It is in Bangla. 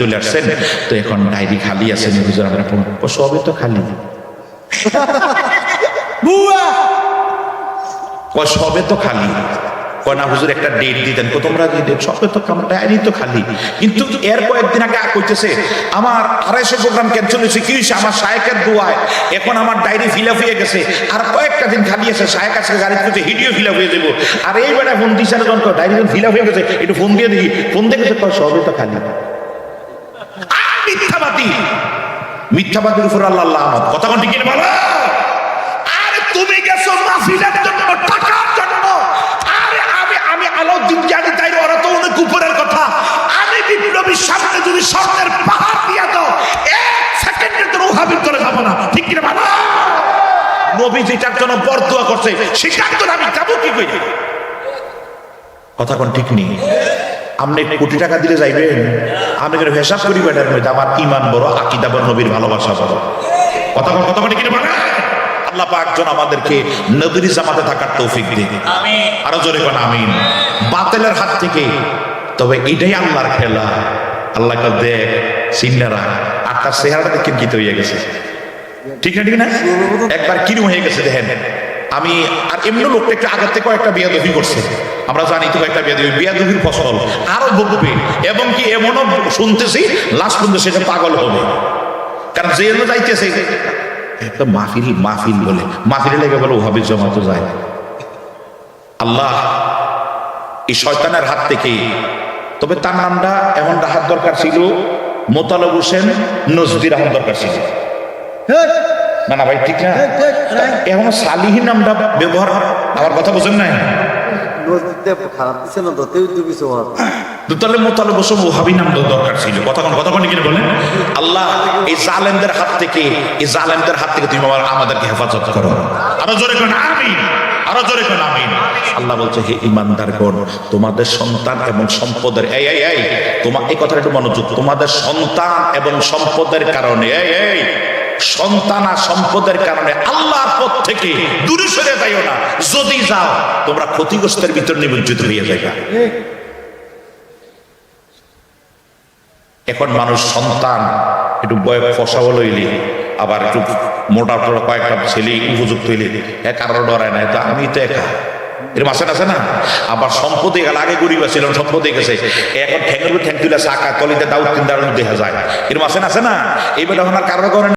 চলে আসছেন। তো এখন ডায়েরি খালি আছে নি হুজুর আমরা পড়ব। সবে তো খালি। সবে তো খালি। কয় হুজুর একটা ডেট দিতেন। কো তোমরা সবে তো আমার ডায়েরি তো খালি। কিন্তু এর কয়েকদিন আগে কইতেছে আমার আড়াইশো প্রোগ্রাম ক্যান্সেল হয়েছে। কি হয়েছে আমার শায়কের দোয়ায়। এখন আমার ডায়েরি ফিল আপ হয়ে গেছে। আর কয়েকটা দিন খালি আছে। শায়ক আজকে গাড়ি করছে হিডিও ফিল আপ হয়ে যাব আর এই বেটা ফোন জন ডায়েরি ফিল আপ হয়ে গেছে। একটু ফোন দিয়ে দেখি। ফোন দেখেছে সবে তো খালি। মিথ্যাবাদী। মিথ্যাবাদীর উপর আল্লাহ আমার কথা ঠিক বলো? আরে তুমি গেছো মাহফিলের জন্য, টাকার জন্য। আরে আমি আমি আলাউদ্দিন জানি তাই ওরা তো অনেক উপরের কথা। আমি বিপ্লবীর সামনে যদি স্বর্ণের পাহাড় দিয়ে দাও, এক সেকেন্ডের জন্য উহাবির করে যাব না। ঠিক কিনা বাবা নবী যেটার জন্য বরদোয়া করছে, সেটার জন্য আমি যাব কি করে? কথা কোন ঠিক নেই। আপনি কোটি টাকা দিলে যাইবেন? আপনি করে হিসাব করি বেটার মধ্যে আমার ইমান বড় আকিদা বড় নবীর ভালোবাসা বড়। কথা কোন কথা কিনে বলে আল্লাহ পাক জন আমাদেরকে নবীর জামাতে থাকার তৌফিক দিন আরও জোরে কোন আমিন। বাতিলের হাত থেকে। তবে এটাই আল্লাহর খেলা। আল্লাহ কাল দেখ সিন্নারা আর তার চেহারাটা দেখেন কি হয়ে গেছে। ঠিক না ঠিক না? একবার কিরম হয়ে গেছে দেখেন। আমি আর এমনি লোকটা একটু আগের থেকে একটা বিয়াদবি করছে। আমরা জানি তো একটা বিয়াদবি, বিয়াদবির ফসল, আরও ভোগবে এবং কি এমনও শুনতেছি লাস্ট পর্যন্ত সেটা পাগল হবে। কারণ যে এলো যাইতেছে একটা মাহফিল মাহফিল বলে। মাহফিলে লেগে বলে, ওভাবে জমাতো যায় আল্লাহ, এই শয়তানের হাত থেকে। তবে তার নামটা এমন রাহাত দরকার ছিল, মোতালব হোসেন নজদি রাহাত দরকার ছিল। না না, ভাই, ঠিক না। এখন সালিহী নামটা ব্যবহার আমার কথা বোঝেন নাই? নাম দরকার কথা আল্লাহ, এই হাত থেকে, এই হাত থেকে তুমি আমাদেরকে হেফাজত করো। আরও জোরে কোন আরও জোরে কোন আল্লাহ বলছে, হে তোমাদের সন্তান এবং সম্পদের তোমার এই কথাটা একটু মনোযোগ, তোমাদের সন্তান এবং সম্পদের কারণে, এই এই সন্তান আর সম্পদের কারণে আল্লাহর পথ থেকে দূরে সরে যাইও না। যদি যাও, তোমরা ক্ষতিগ্রস্তের ভিতর নিমজ্জিত হয়ে যাবে এখন মানুষ সন্তান, একটু বয় ফসাও লইলি, আবার একটু মোটা টোটা কয়েকটা ছেলে উপযুক্ত হইলে হ্যাঁ কারও ডরায় না তো আমি তো একা। এর মাসে আছে না? আবার সম্পদে গেল, আগে গরিব ছিল সম্পদে গেছে। এখন ঠ্যাঙ্গের ঠ্যাং তুলে চাকা কলিতে দাউদ দাঁড়ানো দেখা যায় এর মাসে আছে না? এইবার এখন আর কারও করে